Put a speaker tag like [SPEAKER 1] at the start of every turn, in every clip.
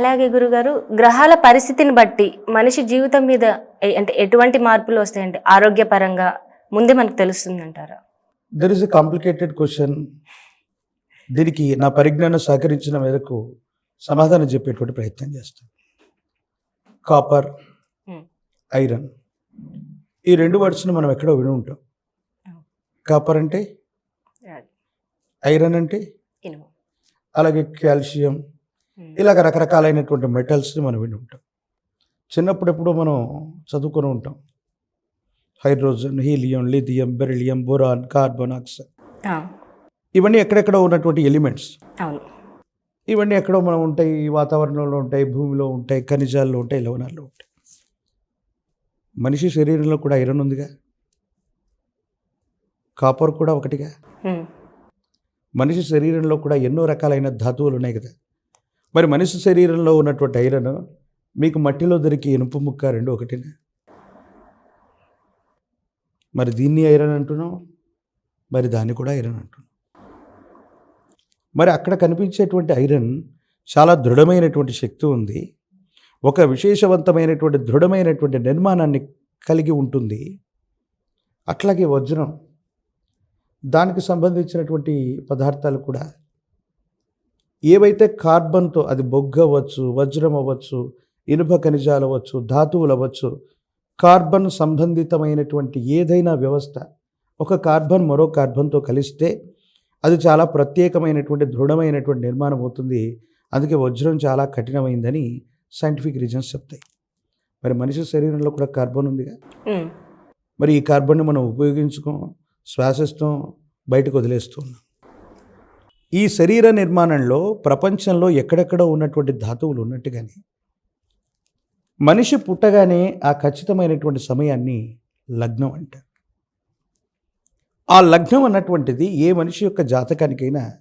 [SPEAKER 1] అలాగే గురుగారు గ్రహాల పరిస్థితిని బట్టి మనిషి జీవితం మీద అంటే ఎటువంటి మార్పులు వస్తాయంటే ఆరోగ్యపరంగా ముందే మనకు తెలుస్తుంది అంటారా
[SPEAKER 2] there is a complicated question దీనికి నా పరిజ్ఞానం సహకరించిన మేరకు సమాధానం చెప్పేటువంటి ప్రయత్నం చేస్తాను కాపర్
[SPEAKER 1] Hmm.
[SPEAKER 2] ఐరన్ ఈ రెండు వర్డ్స్ని మనం ఎక్కడో విని ఉంటాం. కాపర్ అంటే ఐరన్ అంటే
[SPEAKER 1] ఇనుము
[SPEAKER 2] అలాగే కాల్షియం. ఇలాగ రకరకాలైనటువంటి మెటల్స్ని మనం విని ఉంటాం. చిన్నప్పుడు ఎప్పుడో మనం చదువుకొని ఉంటాం. Hydrogen helium lithium beryllium boron carbon oxide. ఇవన్నీ ఎక్కడెక్కడో ఉన్నటువంటి ఎలిమెంట్స్. ఇవన్నీ ఎక్కడో మనం ఉంటాయి ఈ వాతావరణంలో ఉంటాయి భూమిలో ఉంటాయి ఖనిజాల్లో ఉంటాయి లవణాల్లో ఉంటాయి. మనిషి శరీరంలో కూడా ఐరన్ ఉందిగా. కాపర్ కూడా ఒకటిగా. మనిషి శరీరంలో కూడా ఎన్నో రకాలైన ధాతువులు ఉన్నాయి కదా. మరి మనిషి శరీరంలో ఉన్నటువంటి ఐరన్ మీకు మట్టిలో దొరికి ఇనుపు ముక్క రెండు ఒకటినే? మరి దీన్ని ఐరన్ అంటున్నాం మరి దాన్ని కూడా ఐరన్ అంటున్నాం. మరి అక్కడ కనిపించేటువంటి ఐరన్ చాలా దృఢమైనటువంటి శక్తి ఉంది. ఒక విశేషవంతమైనటువంటి దృఢమైనటువంటి నిర్మాణాన్ని కలిగి ఉంటుంది. అట్లాగే వజ్రం దానికి సంబంధించినటువంటి పదార్థాలు కూడా ఏవైతే కార్బన్తో అది బొగ్గు అవ్వచ్చు వజ్రం అవ్వచ్చు ఇనుప ఖనిజాలు అవ్వచ్చు ధాతువులు అవ్వచ్చు కార్బన్ సంబంధితమైనటువంటి ఏదైనా వ్యవస్థ ఒక కార్బన్ మరో కార్బన్తో కలిస్తే అది చాలా ప్రత్యేకమైనటువంటి దృఢమైనటువంటి నిర్మాణం అవుతుంది. అందుకే వజ్రం చాలా కఠినమైందని సైంటిఫిక్ రీజన్స్ చెప్తాయి. మరి మనిషి శరీరంలో కూడా కార్బన్ ఉందిగా. మరి ఈ కార్బన్ని మనం ఉపయోగించుకోం శ్వాసిస్తాం బయటకు వదిలేస్తున్నాం ఈ శరీర నిర్మాణంలో ప్రపంచంలో ఎక్కడెక్కడో ఉన్నటువంటి ధాతువులు ఉన్నట్టుగానే మనిషి పుట్టగానే ఆ ఖచ్చితమైనటువంటి సమయాన్ని లగ్నం అంటారు ఆ లగ్నం అన్నటువంటిది ఏ మనిషి యొక్క జాతకానికైనా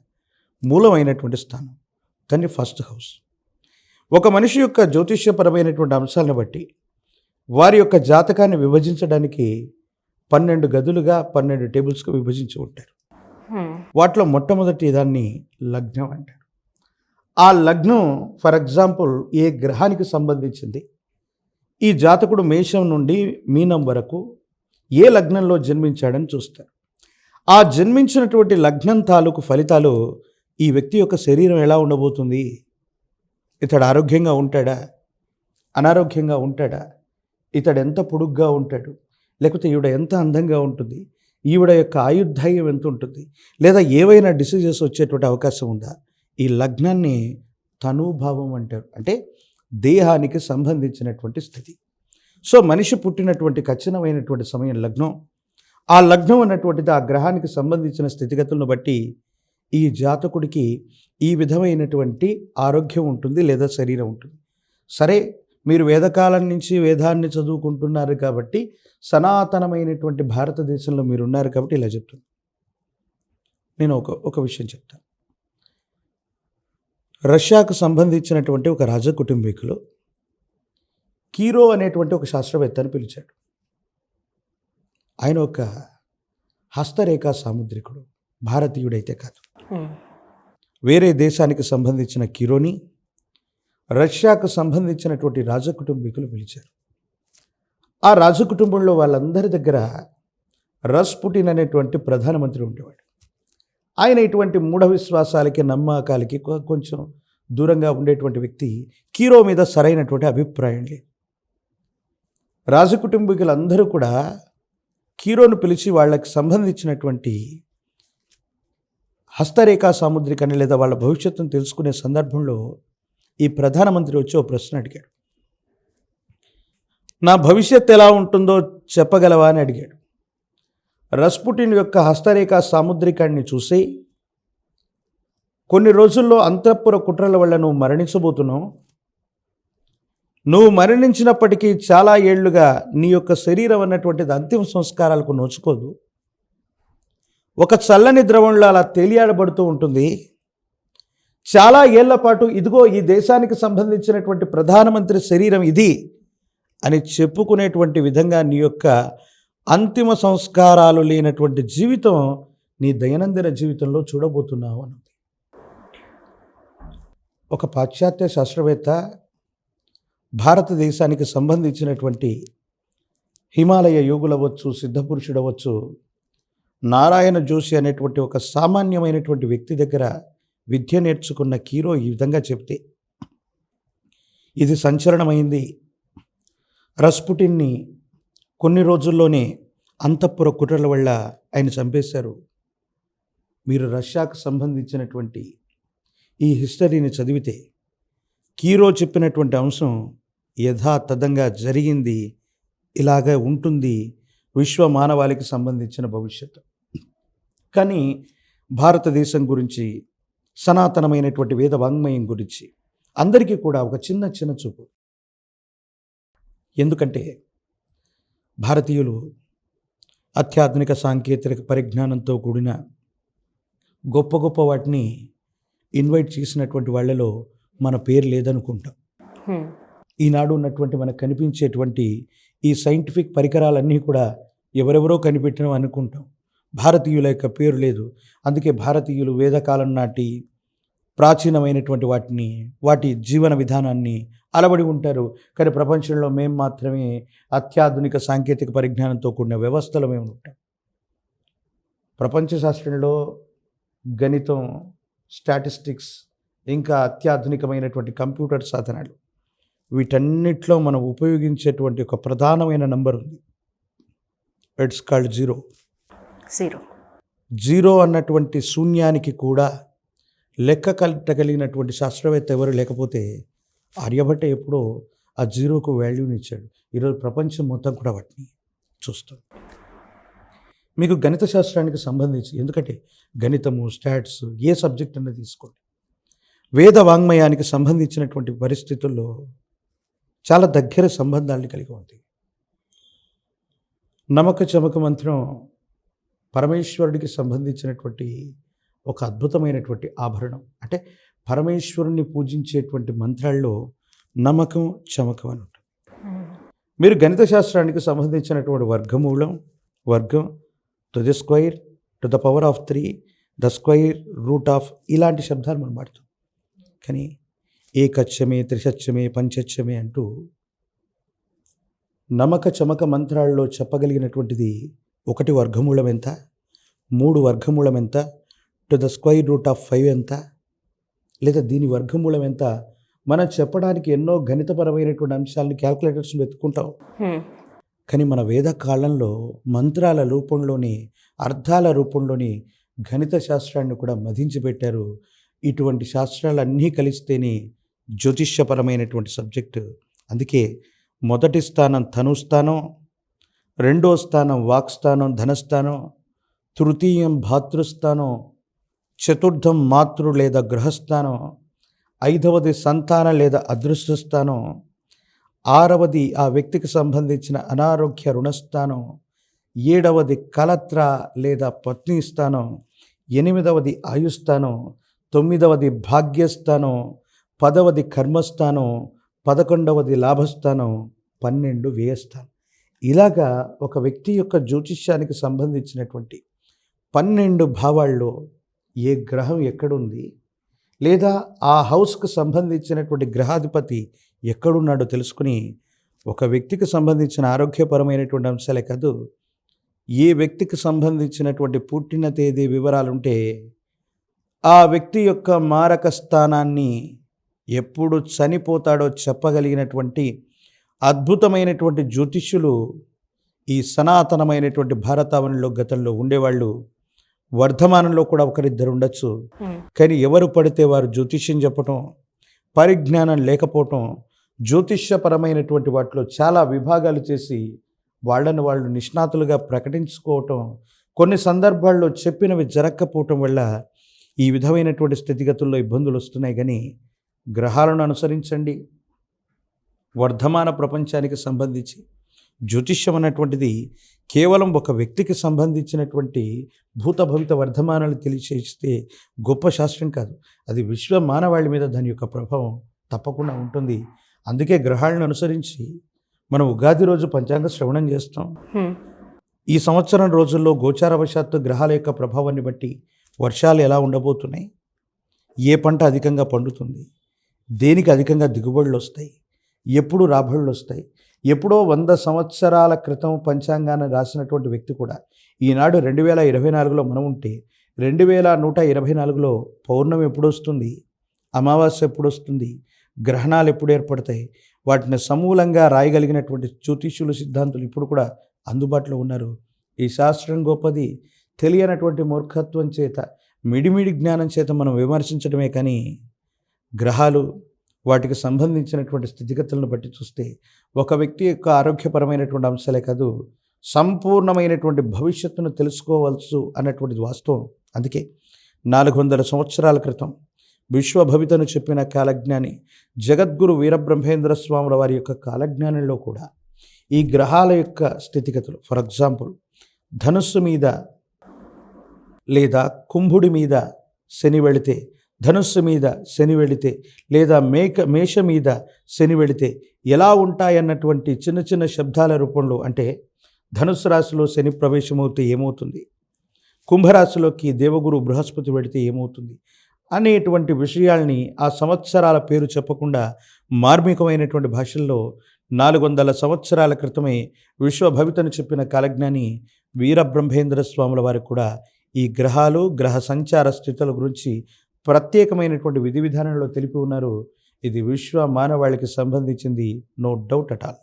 [SPEAKER 2] మూలమైనటువంటి స్థానం దాన్ని ఫస్ట్ హౌస్. ఒక మనిషి యొక్క జ్యోతిష్యపరమైనటువంటి అంశాలను బట్టి వారి యొక్క జాతకాన్ని విభజించడానికి పన్నెండు గదులుగా పన్నెండు టేబుల్స్గా విభజించి ఉంటారు.
[SPEAKER 1] Hmm.
[SPEAKER 2] వాటిలో మొట్టమొదటి దాన్ని లగ్నం అంటారు. ఆ లగ్నం ఫర్ ఎగ్జాంపుల్ ఏ గ్రహానికి సంబంధించింది? ఈ జాతకుడు మేషం నుండి మీనం వరకు ఏ లగ్నంలో జన్మించాడని చూస్తారు. ఆ జన్మించినటువంటి లగ్నం తాలూకు ఫలితాలు ఈ వ్యక్తి యొక్క శరీరం ఎలా ఉండబోతుంది? ఇతడు ఆరోగ్యంగా ఉంటాడా? అనారోగ్యంగా ఉంటాడా? ఇతడు ఎంత పొడుగ్గా ఉంటాడు? లేకపోతే ఈవిడ ఎంత అందంగా ఉంటుంది? ఈవిడ యొక్క ఆయుర్దాయం ఎంత ఉంటుంది? లేదా ఏవైనా డిసీజెస్ వచ్చేటువంటి అవకాశం ఉందా? ఈ లగ్నాన్ని తనుభావం అంటారు. అంటే దేహానికి సంబంధించినటువంటి స్థితి. సో మనిషి పుట్టినటువంటి ఖచ్చితమైనటువంటి సమయం లగ్నం. ఆ లగ్నం అన్నటువంటిది ఆ గ్రహానికి సంబంధించిన స్థితిగతులను బట్టి ఈ జాతకుడికి ఈ విధమైనటువంటి ఆరోగ్యం ఉంటుంది లేదా శరీరం ఉంటుంది. సరే మీరు వేదకాలం నుంచి వేదాన్ని చదువుకుంటున్నారు కాబట్టి సనాతనమైనటువంటి భారతదేశంలో మీరు ఉన్నారు కాబట్టి ఇలా చెప్తాను నేను ఒక ఒక విషయం చెప్తాను రష్యాకు సంబంధించినటువంటి ఒక రాజ కుటుంబీకులు కీరో అనేటువంటి ఒక శాస్త్రవేత్తని పిలిచాడు. ఆయన ఒక హస్తరేఖా సాముద్రికుడు భారతీయుడైతే కాదు. వేరే దేశానికి సంబంధించిన కిరోని రష్యాకు సంబంధించినటువంటి రాజకుటుంబీకులు పిలిచారు. ఆ రాజకుటుంబంలో వాళ్ళందరి దగ్గర రస్పుటిన్ అనేటువంటి ప్రధానమంత్రి ఉండేవాడు. ఆయన ఇటువంటి మూఢ విశ్వాసాలకి నమ్మకాలకి కొంచెం దూరంగా ఉండేటువంటి వ్యక్తి కీరో మీద సరైనటువంటి అభిప్రాయం లేదు. రాజకుటుంబీకులందరూ కూడా కీరోను పిలిచి వాళ్ళకి సంబంధించినటువంటి హస్తరేఖా సాముద్రికని లేదా వాళ్ళ భవిష్యత్తును తెలుసుకునే సందర్భంలో ఈ ప్రధానమంత్రి వచ్చి ఓ ప్రశ్న అడిగాడు. నా భవిష్యత్ ఎలా ఉంటుందో చెప్పగలవా అని అడిగాడు. రస్పుటిన్ యొక్క హస్తరేఖ సాముద్రికాన్ని చూసి కొన్ని రోజుల్లో అంతఃపుర కుట్రల వల్ల నువ్వు మరణించబోతున్నావు. నువ్వు మరణించినప్పటికీ చాలా ఏళ్ళుగా నీ యొక్క శరీరం అన్నటువంటిది అంతిమ సంస్కారాలకు నోచుకోదు. ఒక చల్లని ద్రవంలో అలా తేలియాడబడుతూ ఉంటుంది. చాలా ఏళ్ళ పాటు ఇదిగో ఈ దేశానికి సంబంధించినటువంటి ప్రధానమంత్రి శరీరం ఇది అని చెప్పుకునేటువంటి విధంగా నీ యొక్క అంతిమ సంస్కారాలు లేనటువంటి జీవితం నీ దైనందిన జీవితంలో చూడబోతున్నావు అన్నది. ఒక పాశ్చాత్య శాస్త్రవేత్త భారతదేశానికి సంబంధించినటువంటి హిమాలయ యోగులవచ్చు సిద్ధపురుషుడవచ్చు నారాయణ జోషి అనేటువంటి ఒక సామాన్యమైనటువంటి వ్యక్తి దగ్గర విద్య నేర్చుకున్న కీరో ఈ విధంగా చెప్తే ఇది సంచలనమైంది. రస్పుటిన్ని కొన్ని రోజుల్లోనే అంతఃపుర కుట్రల వల్ల ఆయన చంపేశారు. మీరు రష్యాకు సంబంధించినటువంటి ఈ హిస్టరీని చదివితే కీరో చెప్పినటువంటి అంశం యథాతథంగా జరిగింది ఇలాగే ఉంటుంది విశ్వ మానవాళికి సంబంధించిన భవిష్యత్తు. కానీ భారతదేశం గురించి సనాతనమైనటువంటి వేద వాంగ్మయం గురించి. అందరికీ కూడా ఒక చిన్న చిన్న చూపు. ఎందుకంటే భారతీయులు అత్యాధునిక సాంకేతిక పరిజ్ఞానంతో కూడిన గొప్ప గొప్ప వాటిని ఇన్వైట్ చేసినటువంటి వాళ్ళలో మన పేరు లేదనుకుంటాం. ఈనాడు ఉన్నటువంటి మనకు కనిపించేటువంటి ఈ సైంటిఫిక్ పరికరాలన్నీ కూడా ఎవరెవరో కనిపెట్టినవి అనుకుంటాం. భారతీయుల యొక్క పేరు లేదు. అందుకే భారతీయులు వేదకాలం నాటి ప్రాచీనమైనటువంటి వాటిని వాటి జీవన విధానాన్ని అలవడి ఉంటారు. కానీ ప్రపంచంలో మేము మాత్రమే అత్యాధునిక సాంకేతిక పరిజ్ఞానంతో కూడిన వ్యవస్థలో మేము ఉంటాం. ప్రపంచ శాస్త్రంలో గణితం స్టాటిస్టిక్స్ ఇంకా అత్యాధునికమైనటువంటి కంప్యూటర్ సాధనాలు వీటన్నిటిలో మనం ఉపయోగించేటువంటి ఒక ప్రధానమైన నంబర్ ఉంది. It's called zero.
[SPEAKER 1] Zero.
[SPEAKER 2] Zero అన్నటువంటి శూన్యానికి కూడా లెక్క కట్టగలిగినటువంటి శాస్త్రవేత్త ఎవరు లేకపోతే ఆర్యభట్ట ఎప్పుడో ఆ జీరోకు వాల్యూని ఇచ్చాడు. ఈరోజు ప్రపంచం మొత్తం కూడా వాటిని చూస్తుంది. మీకు గణిత శాస్త్రానికి సంబంధించి ఎందుకంటే గణితము స్టాట్స్ ఏ సబ్జెక్ట్ అన్న తీసుకోండి. వేద వాంగ్మయానికి సంబంధించినటువంటి పరిస్థితుల్లో చాలా దగ్గర సంబంధాలను కలిగి ఉంది. నమక చమక మంత్రం పరమేశ్వరుడికి సంబంధించినటువంటి ఒక అద్భుతమైనటువంటి ఆభరణం. అంటే పరమేశ్వరుణ్ణి పూజించేటువంటి మంత్రాల్లో నమ్మకం చమకం అని ఉంటుంది. మీరు గణిత శాస్త్రానికి సంబంధించినటువంటి వర్గమూలం వర్గం to the square to the power of three the square root of ఇలాంటి శబ్దాలు మనం వాడుతాం. కానీ ఏకచ్చమే త్రిసత్యమే పంచచ్చమే అంటూ నమక చమక మంత్రాల్లో చెప్పగలిగినటువంటిది ఒకటి వర్గమూలం ఎంత? మూడు వర్గమూలం ఎంత? To the square root of five ఎంత? లేదా దీని వర్గమూలం ఎంత? మనం చెప్పడానికి ఎన్నో గణితపరమైనటువంటి అంశాలను క్యాల్కులేటర్స్ వెతుక్కుంటాం.
[SPEAKER 1] హ్మ్.
[SPEAKER 2] కానీ మన వేద కాలంలో మంత్రాల రూపంలోని అర్థాల రూపంలోని గణిత శాస్త్రాన్ని కూడా మదించి పెట్టారు. ఇటువంటి శాస్త్రాలన్నీ కలిస్తేనే జ్యోతిష్యపరమైనటువంటి సబ్జెక్టు. అందుకే మొదటి స్థానం ధనుస్థానం రెండో స్థానం వాక్స్థానం ధనస్థానం తృతీయం భాతృస్థానం చతుర్థం మాతృ లేదా గృహస్థానం ఐదవది సంతాన లేదా అదృష్టస్థానం ఆరవది ఆ వ్యక్తికి సంబంధించిన అనారోగ్య రుణస్థానం ఏడవది కలత్ర లేదా పత్ని స్థానం ఎనిమిదవది ఆయుస్థానం తొమ్మిదవది భాగ్యస్థానం పదవది కర్మస్థానం పదకొండవది లాభస్థానం పన్నెండు వ్యయస్థానం. ఇలాగా ఒక వ్యక్తి యొక్క జ్యోతిష్యానికి సంబంధించినటువంటి పన్నెండు భావాల్లో ఏ గ్రహం ఎక్కడుంది? లేదా ఆ హౌస్కు సంబంధించినటువంటి గ్రహాధిపతి ఎక్కడున్నాడో తెలుసుకుని ఒక వ్యక్తికి సంబంధించిన ఆరోగ్యపరమైనటువంటి అంశాలే కాదు ఏ వ్యక్తికి సంబంధించినటువంటి పుట్టిన తేదీ వివరాలుంటే ఆ వ్యక్తి యొక్క మారక స్థానాన్ని ఎప్పుడు చనిపోతాడో చెప్పగలిగినటువంటి అద్భుతమైనటువంటి జ్యోతిష్యులు ఈ సనాతనమైనటువంటి భారతావనిలో గతంలో ఉండేవాళ్ళు వర్ధమానంలో కూడా ఒకరిద్దరు ఉండొచ్చు. కానీ ఎవరు పడితే వారు జ్యోతిష్యం చెప్పటం పరిజ్ఞానం లేకపోవటం జ్యోతిష్యపరమైనటువంటి వాటిలో చాలా విభాగాలు చేసి వాళ్ళని వాళ్ళు నిష్ణాతులుగా ప్రకటించుకోవటం కొన్ని సందర్భాల్లో చెప్పినవి జరగకపోవటం వల్ల ఈ విధమైనటువంటి స్థితిగతుల్లో ఇబ్బందులు వస్తున్నాయి. కానీ గ్రహాలను అనుసరించండి. వర్ధమాన ప్రపంచానికి సంబంధించి జ్యోతిష్యం అన్నటువంటిది కేవలం ఒక వ్యక్తికి సంబంధించినటువంటి భూత భవిత వర్ధమానాలు తెలియచేస్తే గొప్ప శాస్త్రం కాదు. అది విశ్వ మానవాళి మీద దాని యొక్క ప్రభావం తప్పకుండా ఉంటుంది. అందుకే గ్రహాలను అనుసరించి మనం ఉగాది రోజు పంచాంగ శ్రవణం చేస్తాం. ఈ సంవత్సరం రోజుల్లో గోచారవశాత్తు గ్రహాల యొక్క ప్రభావాన్ని బట్టి వర్షాలు ఎలా ఉండబోతున్నాయి? ఏ పంట అధికంగా పండుతుంది? దేనికి అధికంగా దిగుబడులు వస్తాయి? ఎప్పుడు రాబడులు వస్తాయి? ఎప్పుడో వంద సంవత్సరాల క్రితం పంచాంగాన్ని రాసినటువంటి వ్యక్తి కూడా ఈనాడు రెండు వేల ఇరవై నాలుగులో మనం ఉంటే రెండు వేల నూట ఇరవై నాలుగులో పౌర్ణమి ఎప్పుడు వస్తుంది అమావాస్య ఎప్పుడు వస్తుంది గ్రహణాలు ఎప్పుడు ఏర్పడతాయి? వాటిని సమూలంగా రాయగలిగినటువంటి జ్యోతిష్యులు సిద్ధాంతులు ఇప్పుడు కూడా అందుబాటులో ఉన్నారు. ఈ శాస్త్రం గొప్పది. తెలియనటువంటి మూర్ఖత్వం చేత మిడిమిడి జ్ఞానం చేత మనం విమర్శించడమే కానీ గ్రహాలు వాటికి సంబంధించినటువంటి స్థితిగతులను బట్టి చూస్తే ఒక వ్యక్తి యొక్క ఆరోగ్యపరమైనటువంటి అంశాలే కాదు సంపూర్ణమైనటువంటి భవిష్యత్తును తెలుసుకోవలసు అన్నటువంటిది వాస్తవం. అందుకే నాలుగు వందల సంవత్సరాల క్రితం విశ్వభవితను చెప్పిన కాలజ్ఞాని జగద్గురు వీరబ్రహ్మేంద్ర స్వాముల వారి యొక్క కాలజ్ఞానంలో కూడా ఈ గ్రహాల యొక్క స్థితిగతులు ఫర్ ఎగ్జాంపుల్ ధనుస్సు మీద లేదా కుంభుడి మీద శని వెళితే ధనుస్సు మీద శని వెళితే లేదా మేక మేష మీద శని వెళితే ఎలా ఉంటాయన్నటువంటి చిన్న చిన్న శబ్దాల రూపంలో అంటే ధనుస్సు రాశిలో శని ప్రవేశమవుతే ఏమవుతుంది? కుంభరాశిలోకి దేవగురు బృహస్పతి వెళితే ఏమవుతుంది? అనేటువంటి విషయాల్ని ఆ సంవత్సరాల పేరు చెప్పకుండా మార్మికమైనటువంటి భాషల్లో నాలుగు వందల సంవత్సరాల క్రితమే విశ్వభవితను చెప్పిన కాలజ్ఞాని వీరబ్రహ్మేంద్ర స్వాముల వారికి కూడా ఈ గ్రహాలు గ్రహ సంచార స్థితుల గురించి ప్రత్యేకమైనటువంటి విధి విధానంలో తెలిపి ఉన్నారు. ఇది విశ్వ మానవాళికి సంబంధించింది నో డౌట్ అట్ ఆల్